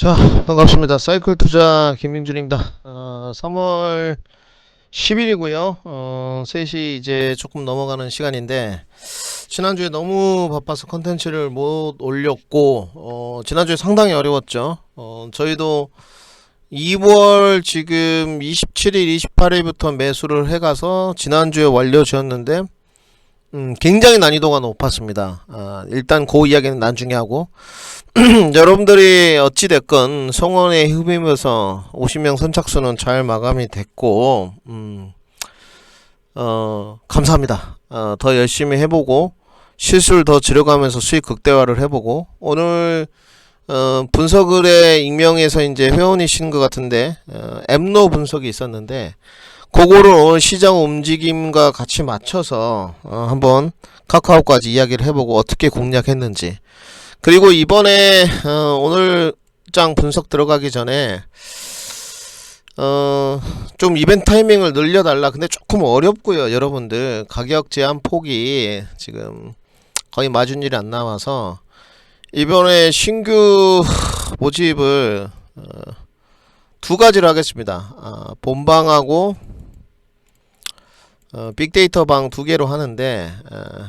자, 반갑습니다. 사이클 투자 김민준입니다. 어, 3월 10일이고요. 어, 3시 이제 조금 넘어가는 시간인데 지난주에 너무 바빠서 컨텐츠를 못 올렸고 어, 지난주에 상당히 어려웠죠. 어, 저희도 2월 지금 27일, 28일부터 매수를 해가서 지난주에 완료 지었는데 음, 굉장히 난이도가 높았습니다. 아, 일단 그 이야기는 나중에 하고 여러분들이 어찌됐건 성원에 흡입해서 50명 선착순은 잘 마감이 됐고 음, 어, 감사합니다. 어, 더 열심히 해보고 실수를 더 줄여가면서 수익 극대화를 해보고 오늘 어, 분석을에 익명에서 이제 회원이신 것 같은데 어, 앱노 분석이 있었는데 그거를 오늘 시장 움직임과 같이 맞춰서 어, 한번 카카오까지 이야기를 해보고 어떻게 공략했는지 그리고 이번에 어, 오늘 장 분석 들어가기 전에 어, 좀 이벤트 타이밍을 늘려달라. 근데 조금 어렵고요, 여러분들. 가격 제한 폭이 지금 거의 맞은 일이 안 나와서 이번에 신규 모집을 어, 두 가지로 하겠습니다. 아, 본방하고 어, 빅데이터 방 두 개로 하는데 어,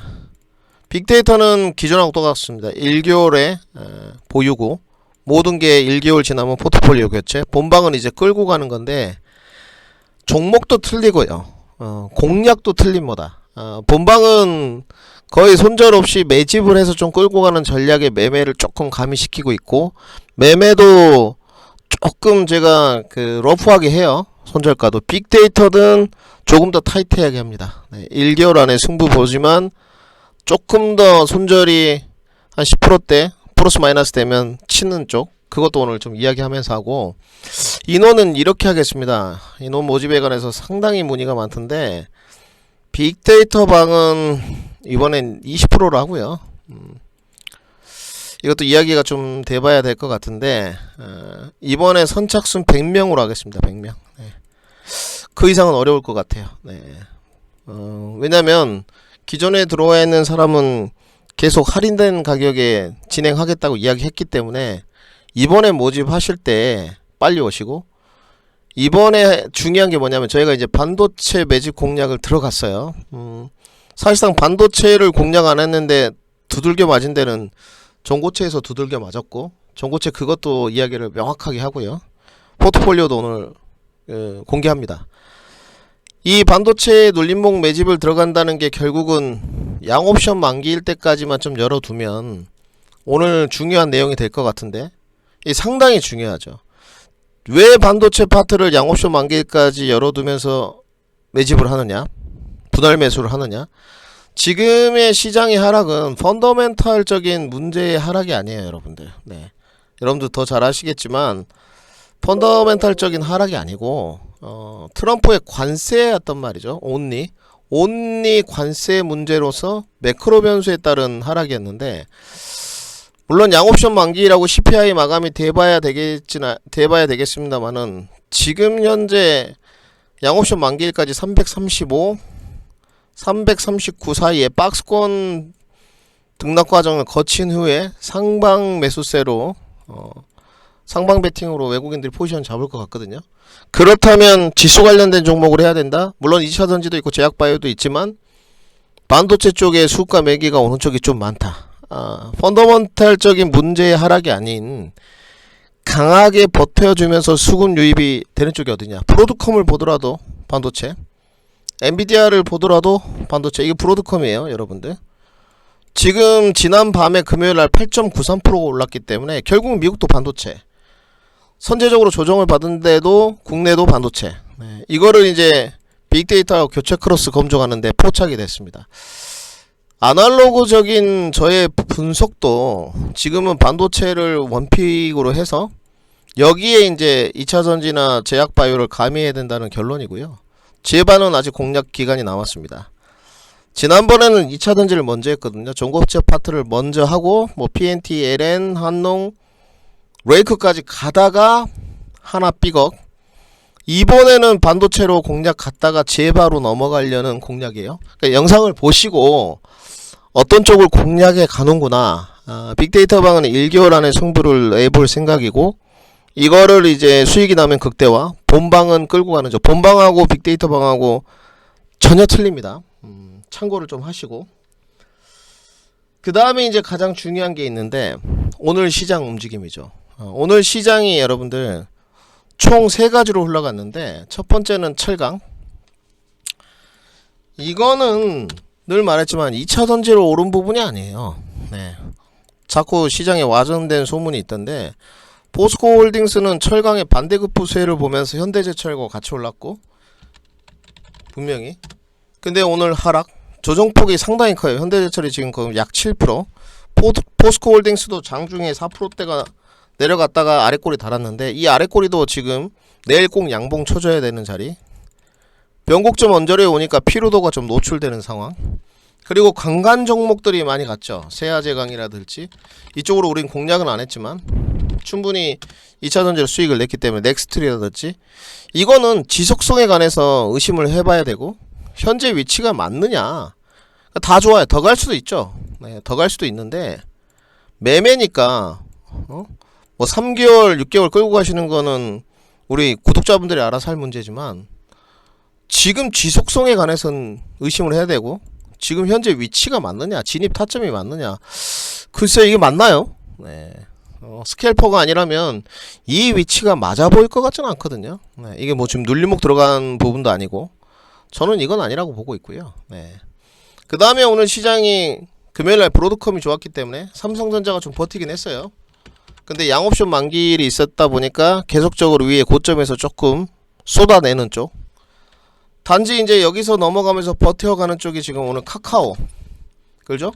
빅데이터는 기존하고 똑같습니다. 1개월에 어, 보유고 모든 게 1개월 지나면 포트폴리오 교체. 본방은 이제 끌고 가는 건데 종목도 틀리고요. 어, 공략도 틀린 뭐다. 어, 본방은 거의 손절 없이 매집을 해서 좀 끌고 가는 전략의 매매를 조금 가미시키고 있고 매매도 조금 제가 그 러프하게 해요. 손절가도 빅데이터든 조금 더 타이트하게 합니다. 네, 1개월 안에 승부 보지만 조금 더 손절이 한 10%대 플러스 마이너스 되면 치는 쪽 그것도 오늘 좀 이야기하면서 하고 인원은 이렇게 하겠습니다. 인원 모집에 관해서 상당히 문의가 많던데 빅데이터 방은 이번엔 20%로 하고요. 음, 이것도 이야기가 좀 돼봐야 될 것 같은데 어, 이번에 선착순 100명으로 하겠습니다. 100명. 네. 그 이상은 어려울 것 같아요. 네. 어, 왜냐면 기존에 들어와 있는 사람은 계속 할인된 가격에 진행하겠다고 이야기했기 때문에 이번에 모집하실 때 빨리 오시고 이번에 중요한 게 뭐냐면 저희가 이제 반도체 매집 공략을 들어갔어요. 음, 사실상 반도체를 공략 안 했는데 두들겨 맞은 데는 전고체에서 두들겨 맞았고 전고체 그것도 이야기를 명확하게 하고요. 포트폴리오도 오늘 어, 공개합니다. 이 반도체 눌림목 매집을 들어간다는 게 결국은 양옵션 만기일 때까지만 좀 열어두면 오늘 중요한 내용이 될 것 같은데 이 상당히 중요하죠. 왜 반도체 파트를 양옵션 만기일까지 열어두면서 매집을 하느냐? 분할 매수를 하느냐? 지금의 시장의 하락은 펀더멘탈적인 문제의 하락이 아니에요, 여러분들. 네. 여러분들 더 잘 아시겠지만 펀더멘탈적인 하락이 아니고 어, 트럼프의 관세였단 말이죠. 온리 온리 관세 문제로서 매크로 변수에 따른 하락이었는데 물론 양옵션 만기라고 CPI 마감이 돼봐야 되겠지나 돼봐야 되겠습니다만은 지금 현재 양옵션 만기일까지 335, 339 사이에 박스권 등락 과정을 거친 후에 상방 매수세로 어, 상방 베팅으로 외국인들이 포지션 잡을 것 같거든요. 그렇다면 지수 관련된 종목을 해야 된다. 물론 2차 전지도 있고 제약 바이오도 있지만 반도체 쪽에 수가 매기가 오는 쪽이 좀 많다. 아, 펀더먼탈적인 문제의 하락이 아닌 강하게 버텨주면서 수급 유입이 되는 쪽이 어디냐? 프로드컴을 보더라도 반도체, 엔비디아를 보더라도 반도체 이게 브로드컴이에요, 여러분들. 지금 지난 밤에 금요일 날 8.93%가 올랐기 때문에 결국 미국도 반도체. 선제적으로 조정을 받은데도 국내도 반도체. 네, 이거를 이제 빅데이터 교체 크로스 검증하는데 포착이 됐습니다. 아날로그적인 저의 분석도 지금은 반도체를 원픽으로 해서 여기에 이제 2차 전지나 제약 바이오를 가미해야 된다는 결론이고요. 제 반은 아직 공략 기간이 남았습니다. 지난번에는 2차 전지를 먼저 했거든요. 종고체 파트를 먼저 하고 뭐 PNT, LN, 한농, 레이크까지 가다가 하나 삐걱 이번에는 반도체로 공략 갔다가 제바로 넘어가려는 공략이에요. 그러니까 영상을 보시고 어떤 쪽을 공략해 가는구나. 아, 빅데이터 방은 1개월 안에 승부를 내볼 생각이고 이거를 이제 수익이 나면 극대화, 본방은 끌고 가는 죠. 본방하고 빅데이터 방하고 전혀 틀립니다. 음, 참고를 좀 하시고. 그 다음에 이제 가장 중요한 게 있는데 오늘 시장 움직임이죠. 어, 오늘 시장이 여러분들 총 세 가지로 흘러갔는데 첫 번째는 철강. 이거는 늘 말했지만 2차 전지로 오른 부분이 아니에요. 네. 자꾸 시장에 와전된 소문이 있던데 포스코 홀딩스는 철강의 반대급 부세를 보면서 현대제철과 같이 올랐고 분명히 근데 오늘 하락 조정폭이 상당히 커요. 현대제철이 지금 거의 약 7%. 포, 포스코 홀딩스도 장중에 4%대가 내려갔다가 아래꼬리 달았는데 이 아래꼬리도 지금 내일 꼭 양봉 쳐줘야 되는 자리. 변곡점 언저리에 오니까 피로도가 좀 노출되는 상황. 그리고 강간 종목들이 많이 갔죠. 세아제강이라든지 이쪽으로 우린 공략은 안 했지만 충분히 2차 전지로 수익을 냈기 때문에 넥스트리라든지 이거는 지속성에 관해서 의심을 해봐야 되고 현재 위치가 맞느냐 다 좋아요 더 갈 수도 있죠 네, 더 갈 수도 있는데 매매니까 어? 뭐 3개월 6개월 끌고 가시는 거는 우리 구독자분들이 알아서 할 문제지만 지금 지속성에 관해서는 의심을 해야 되고 지금 현재 위치가 맞느냐 진입 타점이 맞느냐 글쎄 이게 맞나요? 네. 어, 스캘퍼가 아니라면 이 위치가 맞아 보일 것 같지는 않거든요. 네, 이게 뭐 지금 눌림목 들어간 부분도 아니고 저는 이건 아니라고 보고 있고요. 네. 그 다음에 오늘 시장이 금요일날 브로드컴이 좋았기 때문에 삼성전자가 좀 버티긴 했어요. 근데 양옵션 만기일이 있었다 보니까 계속적으로 위에 고점에서 조금 쏟아내는 쪽. 단지 이제 여기서 넘어가면서 버텨가는 쪽이 지금 오늘 카카오. 그죠?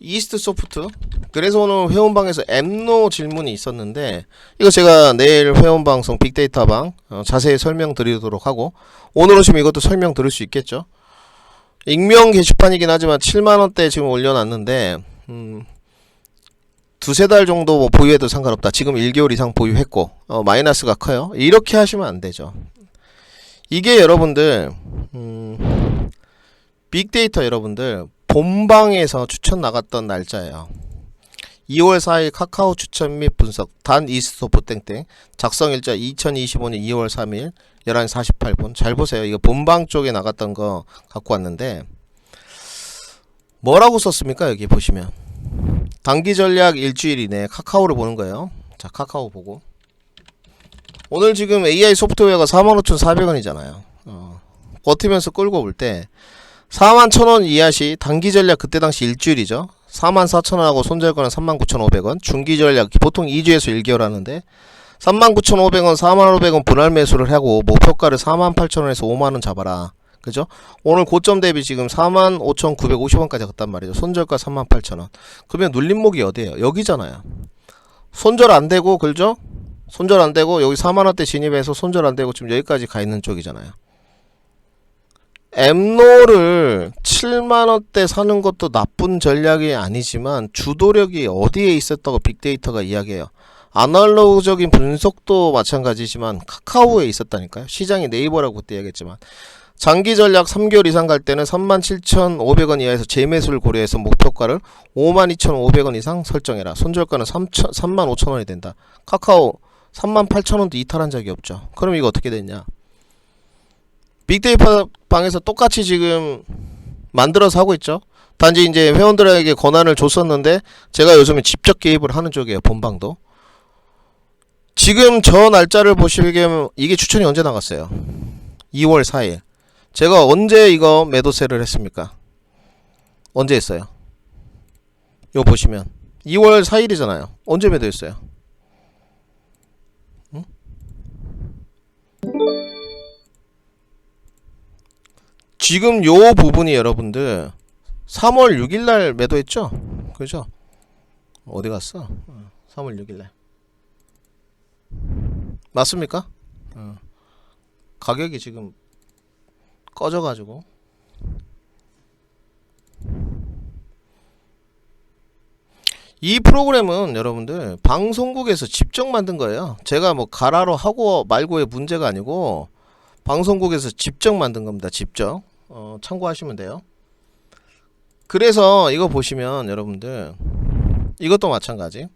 이스트 소프트. 그래서 오늘 회원방에서 엠노 질문이 있었는데 이거 제가 내일 회원 방송 빅데이터 방 어, 자세히 설명드리도록 하고 오늘 오시면 이것도 설명 들을 수 있겠죠. 익명 게시판이긴 하지만 7만 원대 지금 올려놨는데 음, 두세 달 정도 뭐 보유해도 상관없다. 지금 1개월 이상 보유했고 어, 마이너스가 커요. 이렇게 하시면 안 되죠. 이게 여러분들 음, 빅데이터 여러분들 본방에서 추천 나갔던 날짜예요. 2월 4일 카카오 추천 및 분석 단 이스토프 땡땡 작성 일자 2025년 2월 3일 11시 48분 잘 보세요 이거 본방 쪽에 나갔던 거 갖고 왔는데 뭐라고 썼습니까 여기 보시면 단기 전략 일주일 이내 카카오를 보는 거예요. 자 카카오 보고. 오늘 지금 AI 소프트웨어가 45,400원이잖아요. 어, 버티면서 끌고 올 때 41,000원 이하 시 단기 전략 그때 당시 일주일이죠. 44,000원하고 손절가는 39,500원. 중기 전략 보통 2주에서 1개월 하는데 39,500원 45,000원 분할 매수를 하고 목표가를 48,000원에서 5만원 잡아라 그죠? 오늘 고점 대비 지금 45,950원까지 갔단 말이죠 손절가 38,000원 그러면 눌림목이 어디에요? 여기잖아요 손절 안 되고 그죠? 손절 안 되고 여기 4만 원대 진입해서 손절 안 되고 지금 여기까지 가 있는 쪽이잖아요 엠노를 7만 원대 사는 것도 나쁜 전략이 아니지만 주도력이 어디에 있었다고 빅데이터가 이야기해요. 아날로그적인 분석도 마찬가지지만 카카오에 있었다니까요. 시장이 네이버라고 그때 얘기했지만 장기 전략 3개월 이상 갈 때는 37,500원 이하에서 재매수를 고려해서 목표가를 52,500원 이상 설정해라. 손절가는 35,000원이 된다. 카카오 38,000원도 이탈한 적이 없죠. 그럼 이거 어떻게 됐냐? 빅데이터 방에서 똑같이 지금 만들어서 하고 있죠. 단지 이제 회원들에게 권한을 줬었는데 제가 요즘에 직접 개입을 하는 쪽이에요. 본방도. 지금 저 날짜를 보시면 이게 추천이 언제 나갔어요? 2월 4일. 제가 언제 이거 매도세를 했습니까? 언제 했어요? 이거 보시면 2월 4일이잖아요. 언제 매도했어요? 응? 지금 요 부분이 여러분들 3월 6일 날 매도했죠? 그죠? 어디 갔어? 3월 6일 날 맞습니까? 어. 가격이 지금 꺼져가지고 이 프로그램은 여러분들 방송국에서 직접 만든 거예요. 제가 뭐 가라로 하고 말고의 문제가 아니고 방송국에서 직접 만든 겁니다. 직접. 어, 참고하시면 돼요. 그래서 이거 보시면 여러분들 이것도 마찬가지.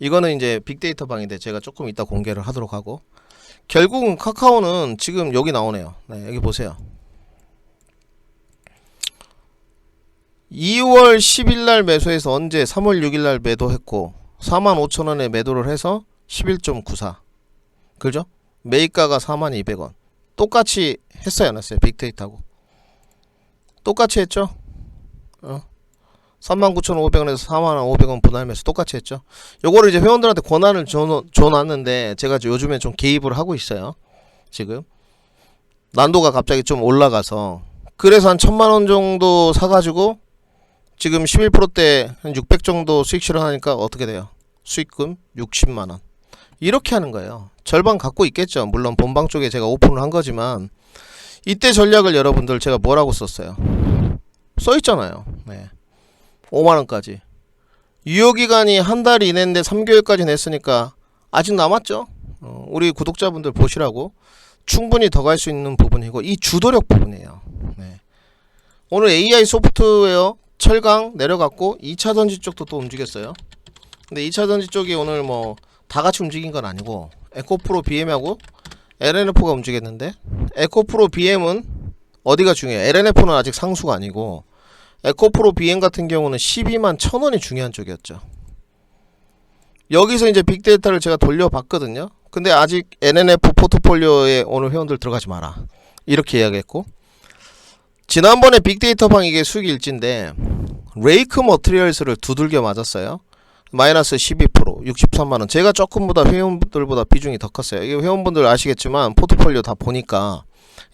이거는 이제 빅데이터 방인데 제가 조금 이따 공개를 하도록 하고 결국은 카카오는 지금 여기 나오네요. 네, 여기 보세요. 2월 10일 날 매수해서 언제 3월 6일 날 매도했고 45,000원에 매도를 해서 11.94. 그죠? 매입가가 42,200원. 똑같이 했어요, 안 했어요? 빅데이터하고. 똑같이 했죠? 어. 39,500원에서 41,500원 분할매수 똑같이 했죠. 요거를 이제 회원들한테 권한을 줘, 줘놨는데 제가 요즘에 좀 개입을 하고 있어요. 지금 난도가 갑자기 좀 올라가서 그래서 한 천만 원 정도 사가지고 지금 11%대 한 600 정도 수익 실현하니까 어떻게 돼요? 수익금 60만 원. 이렇게 하는 거예요. 절반 갖고 있겠죠. 물론 본방 쪽에 제가 오픈을 한 거지만 이때 전략을 여러분들 제가 뭐라고 썼어요? 써 있잖아요. 네. 5만 원까지. 유효 기간이 한 달 이내인데 3개월까지 냈으니까 아직 남았죠. 어, 우리 구독자분들 보시라고 충분히 더 갈 수 있는 부분이고 이 주도력 부분이에요. 네. 오늘 AI 소프트웨어 철강 내려갔고 2차 전지 쪽도 또 움직였어요. 근데 2차 전지 쪽이 오늘 뭐 다 같이 움직인 건 아니고 에코프로 BM하고 LNF가 움직였는데 에코프로 BM은 어디가 중요해요? LNF는 아직 상수가 아니고 에코프로 BM 같은 경우는 12만 1000원이 중요한 쪽이었죠. 여기서 이제 빅데이터를 제가 돌려봤거든요. 근데 아직 NNF 포트폴리오에 오늘 회원들 들어가지 마라. 이렇게 이야기했고 지난번에 빅데이터 방 이게 수익 일지인데 레이크 머트리얼스를 두들겨 맞았어요. 마이너스 12% 63만원 제가 조금보다 회원분들보다 비중이 더 컸어요 이게 회원분들 아시겠지만 포트폴리오 다 보니까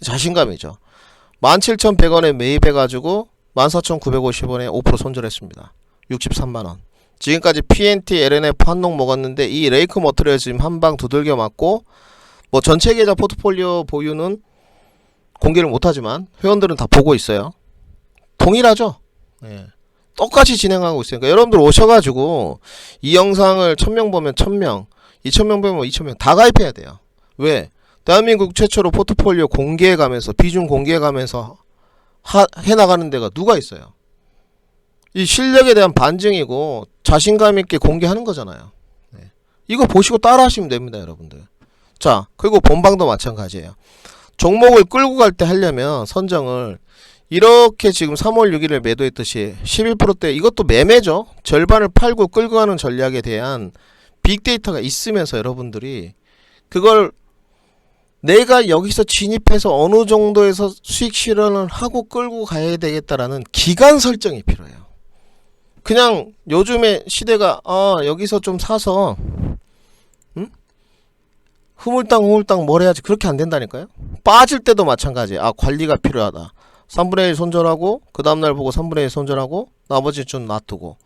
자신감이죠 17,100원에 매입해가지고 14,950원에 5% 손절했습니다. 63만원. 지금까지 PNT, LNF 한농 먹었는데 이 레이크 머트리얼 지금 한 방 두들겨 맞고 뭐 전체 계좌 포트폴리오 보유는 공개를 못하지만 회원들은 다 보고 있어요. 동일하죠? 예. 똑같이 진행하고 있으니까 여러분들 오셔가지고 이 영상을 1000명 보면 1000명 2000명 보면 2000명 다 가입해야 돼요. 왜? 대한민국 최초로 포트폴리오 공개해 가면서 비중 공개해 가면서 하, 해나가는 데가 누가 있어요 이 실력에 대한 반증이고 자신감 있게 공개하는 거잖아요 네. 이거 보시고 따라 하시면 됩니다 여러분들 자 그리고 본방도 마찬가지예요 종목을 끌고 갈 때 하려면 선정을 이렇게 지금 3월 6일에 매도했듯이 11%대 이것도 매매죠. 절반을 팔고 끌고 가는 전략에 대한 빅데이터가 있으면서 여러분들이 그걸 내가 여기서 진입해서 어느 정도에서 수익 실현을 하고 끌고 가야 되겠다라는 기간 설정이 필요해요. 그냥 요즘에 시대가 아 여기서 좀 사서 응? 흐물땅 흐물땅 뭘 해야지 그렇게 안 된다니까요. 빠질 때도 마찬가지. 아 관리가 필요하다. 3분의 1 손절하고 그 다음날 보고 3분의 1 손절하고 나머지 좀 놔두고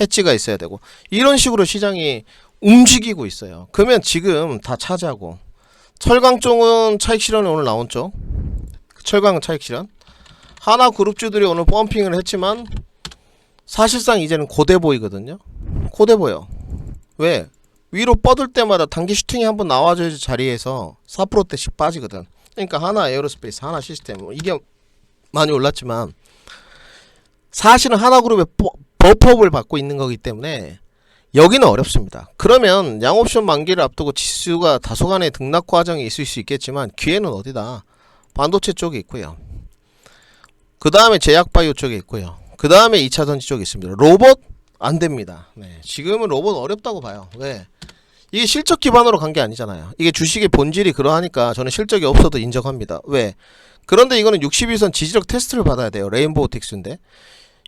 해치가 있어야 되고 이런 식으로 시장이 움직이고 있어요. 그러면 지금 다 차지하고 철강 쪽은 차익 실현이 오늘 쪽 철강 차익 실현 하나 그룹주들이 오늘 펌핑을 했지만 사실상 이제는 고대 보이거든요. 고대 보여. 왜? 위로 뻗을 때마다 단기 슈팅이 한번 나와줘야지 자리에서 4%대씩 빠지거든. 그러니까 하나 에어로스페이스, 하나 시스템 뭐 이게 많이 올랐지만 사실은 하나그룹의 버- 버퍼업을 받고 있는 거기 때문에 여기는 어렵습니다. 그러면 양옵션 만기를 앞두고 지수가 다소간의 등락 과정이 있을 수 있겠지만 기회는 어디다? 반도체 쪽에 있고요. 그 다음에 제약바이오 쪽에 있고요. 그 다음에 2차 전지 쪽에 있습니다. 로봇 안 됩니다. 네, 지금은 로봇 어렵다고 봐요. 왜? 이게 실적 기반으로 간 게 아니잖아요. 이게 주식의 본질이 그러하니까 저는 실적이 없어도 인정합니다. 왜? 그런데 이거는 61선 지지력 테스트를 받아야 돼요. 레인보우 텍스인데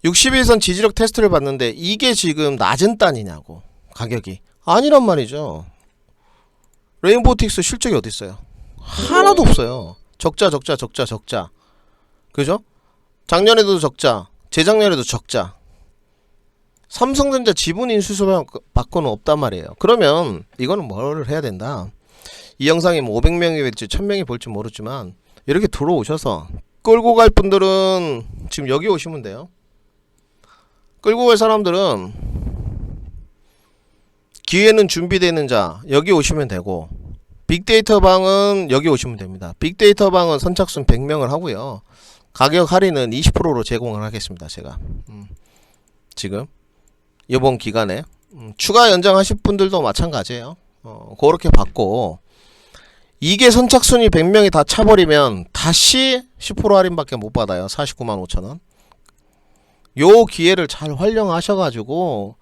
61선 지지력 테스트를 받는데 이게 지금 낮은 단이냐고 가격이 아니란 말이죠. 레인보우 텍스 실적이 어디 있어요? 하나도 없어요. 적자 적자 적자 적자. 그죠? 작년에도 적자, 재작년에도 적자. 삼성전자 지분 인 수수 받고는 없단 말이에요. 그러면 이거는 뭘 해야 된다. 이 영상에 뭐 500명이 볼지 1000명이 볼지 모르지만 이렇게 들어오셔서 끌고 갈 분들은 지금 여기 오시면 돼요. 끌고 갈 사람들은 기회는 준비되는 자 여기 오시면 되고 빅데이터 방은 여기 오시면 됩니다. 빅데이터 방은 선착순 100명을 하고요. 가격 할인은 20%로 제공을 하겠습니다. 제가 음, 지금 이번 기간에 음, 추가 연장하실 분들도 마찬가지예요. 어, 그렇게 받고 이게 선착순이 100명이 다 차버리면 다시 10% 할인밖에 못 받아요. 49만 5천 원. 요 기회를 잘 활용하셔가지고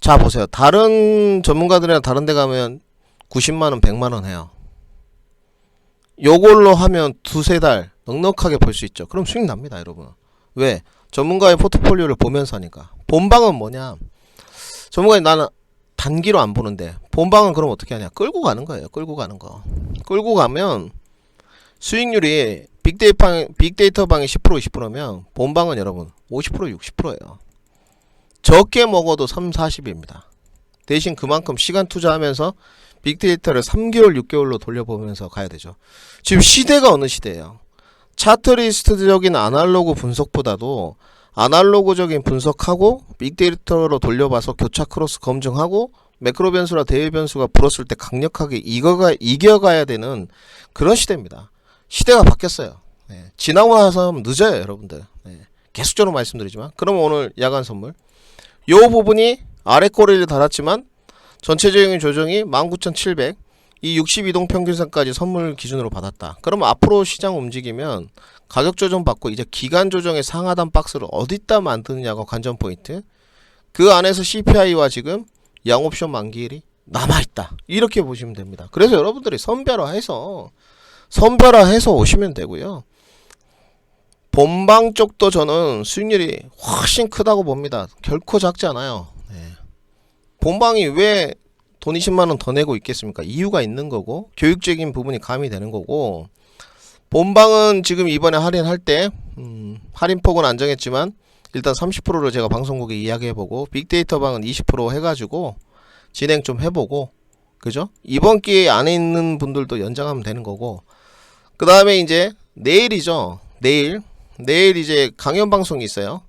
자 보세요. 다른 전문가들이나 다른 데 가면 90만 원, 100만 원 해요. 요걸로 하면 두세 달 넉넉하게 벌 수 있죠. 그럼 수익 납니다, 여러분. 왜? 전문가의 포트폴리오를 보면서 하니까. 본방은 뭐냐? 전문가님 나는 단기로 안 보는데 본방은 그럼 어떻게 하냐? 끌고 가는 거예요. 끌고 가는 거. 끌고 가면 수익률이 빅데이터 방, 빅데이터 방이 10% 20%면 본방은 여러분 50% 60%예요. 적게 먹어도 3, 40입니다. 대신 그만큼 시간 투자하면서 빅데이터를 3개월, 6개월로 돌려보면서 가야 되죠. 지금 시대가 어느 시대예요? 차트리스트적인 아날로그 분석보다도 아날로그적인 분석하고 빅데이터로 돌려봐서 교차 크로스 검증하고 매크로 변수라 대외 변수가 불었을 때 강력하게 이겨가, 이겨가야 되는 그런 시대입니다. 시대가 바뀌었어요. 네. 지나고 나서 늦어요, 여러분들. 네. 계속적으로 말씀드리지만. 그럼 오늘 야간 선물. 요 부분이 아래 꼬리를 달았지만 전체적인 조정이 19,700. 이 62동 평균선까지 선물 기준으로 받았다. 그럼 앞으로 시장 움직이면 가격 조정 받고 이제 기간 조정의 상하단 박스를 어디다 만드느냐가 관전 포인트. 그 안에서 CPI와 지금 양옵션 만기일이 남아있다. 이렇게 보시면 됩니다. 그래서 여러분들이 선별화해서 선별화해서 오시면 되고요. 본방 쪽도 저는 수익률이 훨씬 크다고 봅니다. 결코 작지 않아요. 네. 본방이 왜 돈 20만 원 더 내고 있겠습니까? 이유가 있는 거고 교육적인 부분이 가미되는 거고 본방은 지금 이번에 할인할 때 음, 할인폭은 안 정했지만 일단 30%를 제가 방송국에 이야기해보고 빅데이터 방은 20% 해가지고 진행 좀 해보고 그죠? 이번 기회에 안에 있는 분들도 연장하면 되는 거고 그 다음에 이제 내일이죠. 내일 내일 이제 강연 방송이 있어요.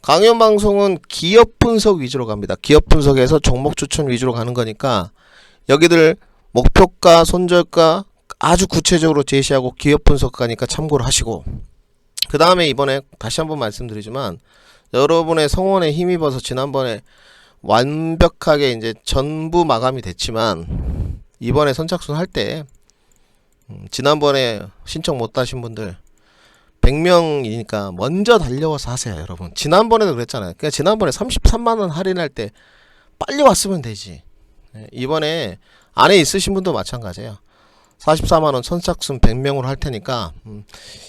강연 방송은 기업 분석 위주로 갑니다. 기업 분석에서 종목 추천 위주로 가는 거니까 여기들 목표가, 손절가 아주 구체적으로 제시하고 기업 분석 가니까 참고를 하시고 그 다음에 이번에 다시 한번 말씀드리지만 여러분의 성원에 힘입어서 지난번에 완벽하게 이제 전부 마감이 됐지만 이번에 선착순 할때 음, 지난번에 신청 못 하신 분들 100명이니까 먼저 달려와서 하세요, 여러분. 지난번에도 그랬잖아요. 그러니까 지난번에 33만 원 할인할 때 빨리 왔으면 되지. 네, 이번에 안에 있으신 분도 마찬가지예요. 44만 원 선착순 100명으로 할 테니까 음,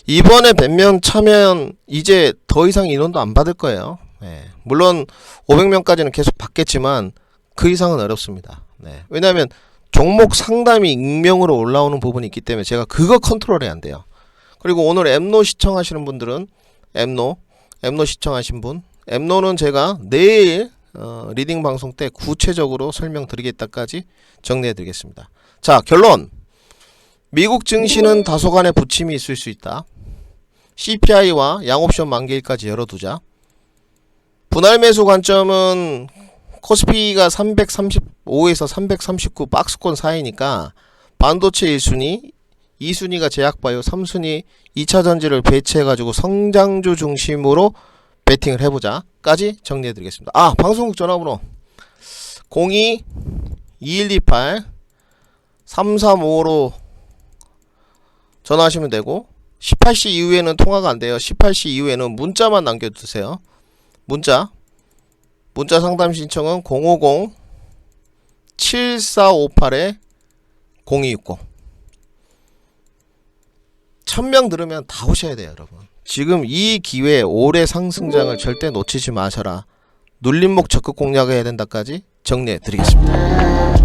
이번에 100명 차면 이제 더 이상 인원도 안 받을 거예요. 네, 물론 500명까지는 계속 받겠지만 그 이상은 어렵습니다. 네, 왜냐하면 종목 상담이 익명으로 올라오는 부분이 있기 때문에 제가 그거 컨트롤해야 안 돼요. 그리고 오늘 엠노 시청하시는 분들은 엠노 엠노 시청하신 분 엠노는 제가 내일 어, 리딩 방송 때 구체적으로 설명드리겠다까지 정리해 드리겠습니다. 자 결론 미국 증시는 다소간의 부침이 있을 수 있다. CPI와 양옵션 만기일까지 열어두자. 분할 매수 관점은 코스피가 335에서 339 박스권 사이니까 반도체 1순위, 2순위가 제약바이오, 3순위 2차 전지를 배치해가지고 성장주 중심으로 베팅을 해보자까지 정리해드리겠습니다. 아 방송국 전화번호 02 2128 335로 전화하시면 되고 18시 이후에는 통화가 안 돼요. 18시 이후에는 문자만 남겨주세요. 문자 문자 상담 신청은 050 7458에 0260 1000명 들으면 다 오셔야 돼요, 여러분. 지금 이 기회에 올해 상승장을 절대 놓치지 마셔라. 눌림목 적극 공략해야 된다까지 정리해 드리겠습니다.